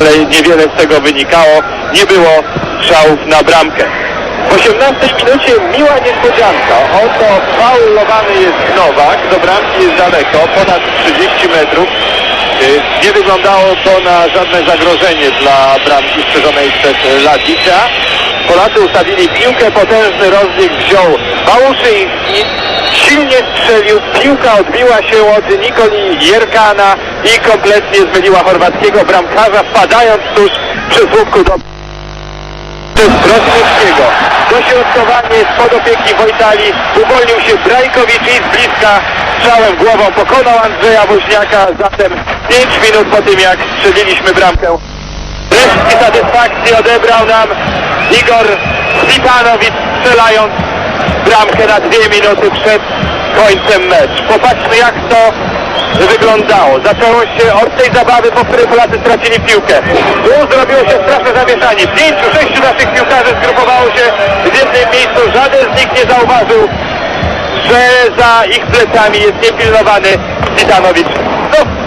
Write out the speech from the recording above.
ale niewiele z tego wynikało. Nie było strzałów na bramkę. W 18 minucie miła niespodzianka. Oto faulowany jest Nowak. Do bramki jest daleko, ponad 30 metrów. Y, Nie wyglądało to na żadne zagrożenie dla bramki strzeżonej przez Ladicia. Polacy ustawili piłkę, potężny rozbieg wziął Bałuszyński. Silnie strzelił, piłka odbiła się od Nikoli Jerkana i kompletnie zmyliła chorwackiego bramkarza, wpadając tuż przy słupku do Rosnickiego. Dośrodkowanie spod opieki Wojtali. Uwolnił się Brajkowicz i z bliska strzałem głową pokonał Andrzeja Woźniaka. Zatem 5 minut po tym jak strzeliliśmy bramkę. Resztki satysfakcji odebrał nam Igor Spitanowicz strzelając bramkę na dwie minuty przed końcem mecz. Popatrzmy jak to wyglądało. Zaczęło się od tej zabawy, po której Polacy stracili piłkę. Tu zrobiło się straszne zamieszanie. Pięciu, sześciu naszych piłkarzy zgrupowało się w jednym miejscu. Żaden z nich nie zauważył, że za ich plecami jest niepilnowany Spitanowicz. No,